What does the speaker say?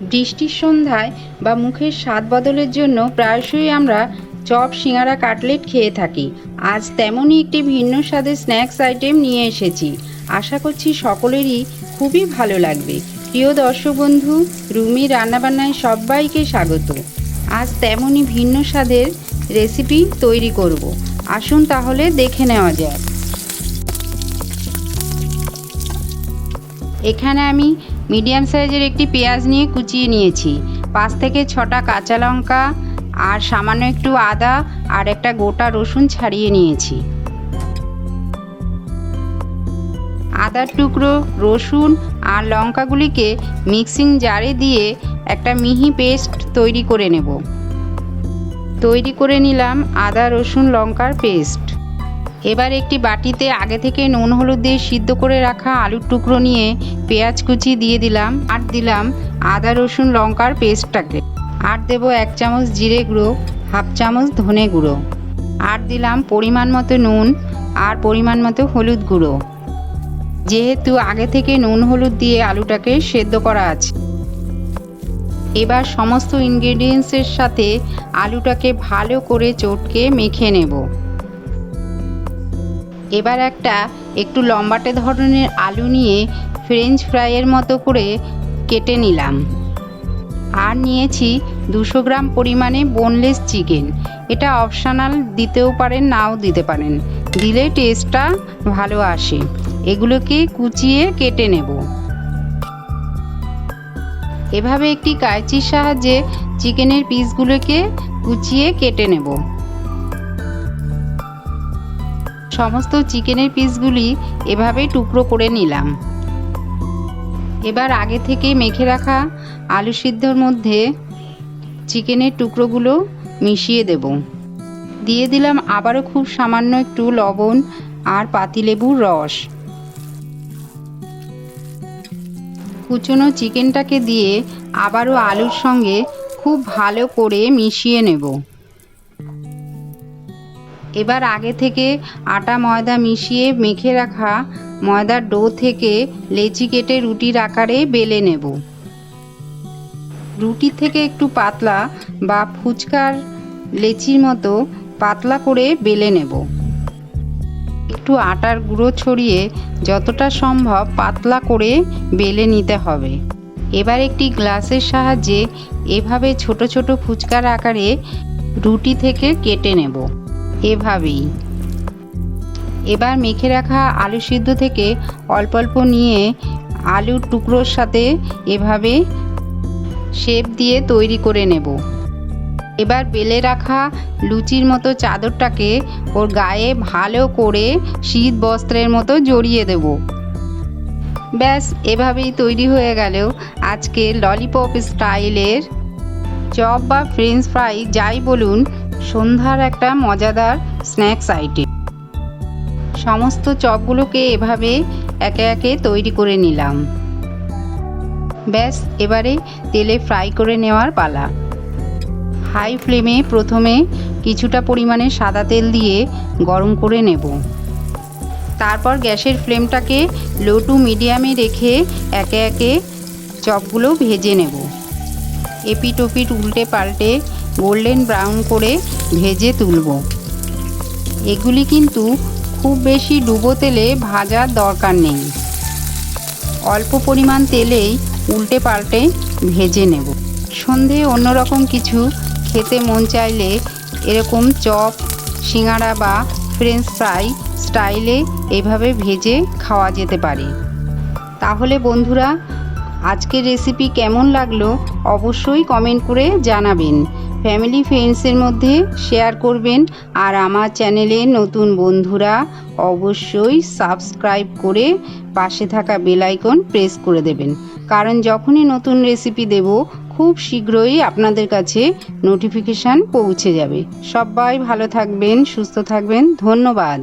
বৃষ্টির সন্ধ্যায় বা মুখের স্বাদ বদলের জন্য প্রায়শই আমরা চপ, সিঙ্গারা, কাটলেট খেয়ে থাকি। আজ তেমনই একটি ভিন্ন স্বাদের স্ন্যাক্স আইটেম নিয়ে এসেছি। আশা করছি সকলেরই খুবই ভালো লাগবে। প্রিয় দর্শক বন্ধু রুমি রান্নাবান্নায় সবাইকে স্বাগত। আজ তেমনই ভিন্ন স্বাদের রেসিপি তৈরি করব। আসুন তাহলে দেখে নেওয়া যাক। এখানে আমি মিডিয়াম সাইজের একটি পেঁয়াজ নিয়ে কুচিয়ে নিয়েছি। পাঁচ থেকে ছটা কাঁচা লঙ্কা আর সামান্য একটু আদা আর একটা গোটা রসুন ছাড়িয়ে নিয়েছি। আদার টুকরো, রসুন আর লঙ্কাগুলিকে মিক্সিং জারে দিয়ে একটা মিহি পেস্ট তৈরি করে নেব। তৈরি করে নিলাম আদা, রসুন, লঙ্কার পেস্ট। এবার একটি বাটিতে আগে থেকে নুন, হলুদ দিয়ে সিদ্ধ করে রাখা আলুর টুকরো নিয়ে পেঁয়াজ কুচি দিয়ে দিলাম আর দিলাম আদা, রসুন, লঙ্কার পেস্টটাকে। আর দেব এক চামচ জিরে গুঁড়ো, হাফ চামচ ধনে গুঁড়ো। আর দিলাম পরিমাণ মতো নুন আর পরিমাণ মতো হলুদ গুঁড়ো। যেহেতু আগে থেকে নুন, হলুদ দিয়ে আলুটাকে সেদ্ধ করা আছে, এবার সমস্ত ইনগ্রেডিয়েন্টসের সাথে আলুটাকে ভালো করে চটকে মেখে নেব। এবার একটা একটু লম্বাটে ধরনের আলু নিয়ে ফ্রেঞ্চ ফ্রাইয়ের মতো করে কেটে নিলাম। আর নিয়েছি দুশো গ্রাম পরিমাণে বোনলেস চিকেন এটা অপশানাল দিতেও পারেন, নাও দিতে পারেন। দিলে টেস্টটা ভালো আসে। এগুলোকে কুচিয়ে কেটে নেব। এভাবে একটি কাঁচির সাহায্যে চিকেনের পিসগুলোকে কুচিয়ে কেটে নেব। সমস্ত চিকেনের পিসগুলি এভাবে টুকরো করে নিলাম। এবার আগে থেকে মেখে রাখা আলু সিদ্ধর মধ্যে চিকেনের টুকরোগুলো মিশিয়ে দেব। দিয়ে দিলাম আবারও খুব সামান্য একটু লবণ আর পাতিলেবুর রস। কুচনো চিকেনটাকে দিয়ে আবারও আলুর সঙ্গে খুব ভালো করে মিশিয়ে নেব। এবার আগে থেকে আটা ময়দা মিশিয়ে মেখে রাখা ময়দার ডো থেকে লেচি কেটে রুটির আকারে বেলে নেব। রুটি থেকে একটু পাতলা বা ফুচকার লেচির মতো পাতলা করে বেলে নেব। একটু আটার গুঁড়ো ছড়িয়ে যতটা সম্ভব পাতলা করে বেলে নিতে হবে। এবার একটি গ্লাসের সাহায্যে এভাবে ছোট ছোট ফুচকার আকারে রুটি থেকে কেটে নেব। এভাবেই। এবার মেখে রাখা আলু সিদ্ধ থেকে অল্প অল্প নিয়ে আলুর টুকরোর সাথে এভাবে শেপ দিয়ে তৈরি করে নেব। এবার বেলে রাখা লুচির মতো চাদরটাকে ওর গায়ে ভালো করে শীত বস্ত্রের মতো জড়িয়ে দেব। ব্যাস, এভাবেই তৈরি হয়ে গেল আজকে ললিপপ স্টাইলের চপ বা ফ্রেঞ্চ ফ্রাই, যাই বলুন সন্ধ্যার একটা মজাদার স্ন্যাক্স আইটেম। সমস্ত চপগুলোকে এভাবে একে একে তৈরি করে নিলাম। ব্যাস, এবারে তেলে ফ্রাই করে নেওয়ার পালা। হাই ফ্লেমে প্রথমে কিছুটা পরিমাণে সাদা তেল দিয়ে গরম করে নেব। তারপর গ্যাসের ফ্লেমটাকে লো টু মিডিয়ামে রেখে একে একে চপগুলো ভেজে নেব। এপিট ওপিট উল্টে পাল্টে গোল্ডেন ব্রাউন করে ভেজে তুলব। এগুলি কিন্তু খুব বেশি ডুবো তেলে ভাজার দরকার নেই। অল্প পরিমাণ তেলেই উল্টে পাল্টে ভেজে নেব। সন্ধে অন্যরকম কিছু খেতে মন চাইলে এরকম চপ, সিঙ্গাড়া বা ফ্রেঞ্চ ফ্রাই স্টাইলে এভাবে ভেজে খাওয়া যেতে পারে। তাহলে বন্ধুরা, আজকের রেসিপি কেমন লাগল অবশ্যই কমেন্ট করে জানাবেন। ফ্যামিলি ফ্রেন্ডসের মধ্যে শেয়ার করবেন আর আমার চ্যানেলে নতুন বন্ধুরা অবশ্যই সাবস্ক্রাইব করে পাশে থাকা বেলাইকন প্রেস করে দেবেন। কারণ যখনই নতুন রেসিপি দেব, খুব শীঘ্রই আপনাদের কাছে নোটিফিকেশান পৌঁছে যাবে। সবাই ভালো থাকবেন, সুস্থ থাকবেন, ধন্যবাদ।